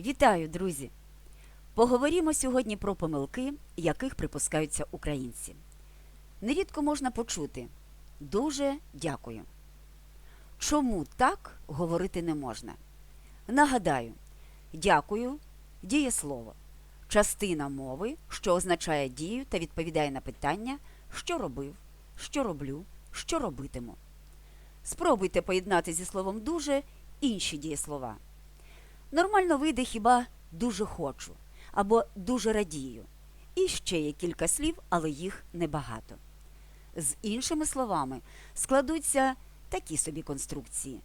Вітаю, друзі! Поговоримо сьогодні про помилки, яких припускаються українці. Нерідко можна почути дуже дякую. Чому так говорити не можна? Нагадаю, дякую дієслово, частина мови, що означає дію та відповідає на питання, що робив, що роблю, що робитиму. Спробуйте поєднати зі словом дуже інші дієслова. Нормально вийде хіба дуже хочу або дуже радію. І ще є кілька слів, але їх небагато. З іншими словами складуться такі собі конструкції: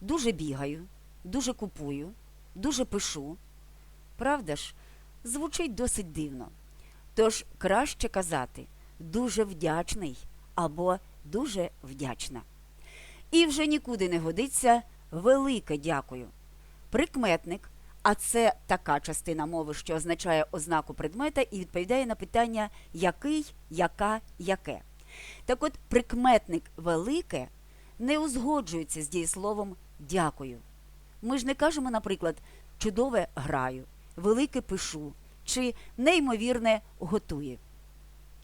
дуже бігаю, дуже купую, дуже пишу. Правда ж, звучить досить дивно. Тож краще казати дуже вдячний або дуже вдячна. І вже нікуди не годиться велике дякую. Прикметник, а це така частина мови, що означає ознаку предмета і відповідає на питання який, яка, яке. Так от прикметник велике не узгоджується з дієсловом дякую. Ми ж не кажемо, наприклад, чудове граю, велике пишу чи неймовірне готую.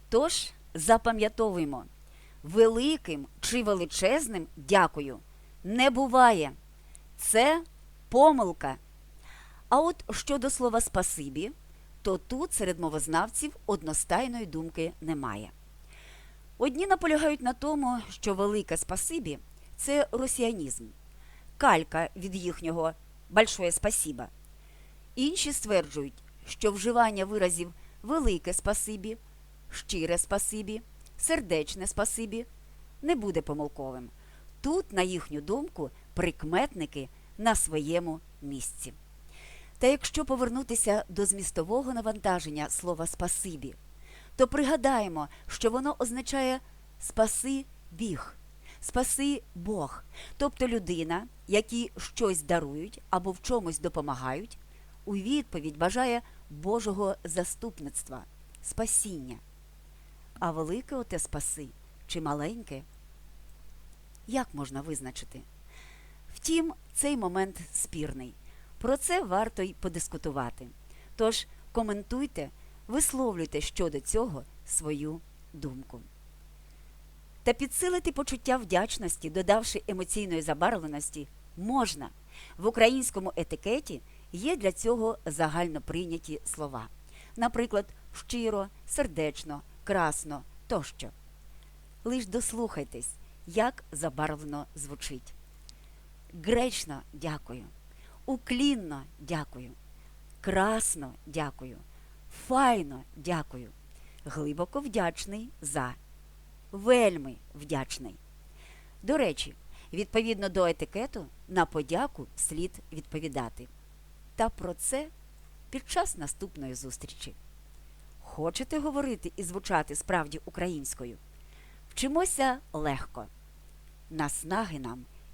Тож запам'ятовуємо, великим чи величезним дякую не буває. Це помилка. А от щодо слова спасибі, то тут серед мовознавців одностайної думки немає. Одні наполягають на тому, що велике спасибі це росіанізм, калька від їхнього большое спасіба. Інші стверджують, що вживання виразів велике спасибі, щире спасибі, сердечне спасибі не буде помилковим. Тут, на їхню думку, прикметники на своєму місці. Та якщо повернутися до змістового навантаження слова спасибі, то пригадаємо, що воно означає спаси біг, спаси Бог, тобто людина, якій щось дарують або в чомусь допомагають, у відповідь бажає Божого заступництва, спасіння. А велике оте спаси чи маленьке, як можна визначити? Втім, цей момент спірний. Про це варто й подискутувати. Тож коментуйте, висловлюйте щодо цього свою думку. Та підсилити почуття вдячності, додавши емоційної забарвленості, можна. В українському етикеті є для цього загально прийняті слова. Наприклад, щиро, сердечно, красно тощо. Лиш дослухайтесь, як забарвлено звучить. Гречно дякую, уклінно дякую, красно дякую, файно дякую, глибоко вдячний за, вельми вдячний. До речі, відповідно до етикету, на подяку слід відповідати. Та про це під час наступної зустрічі. Хочете говорити і звучати справді українською? Вчимося легко. Наснаги нам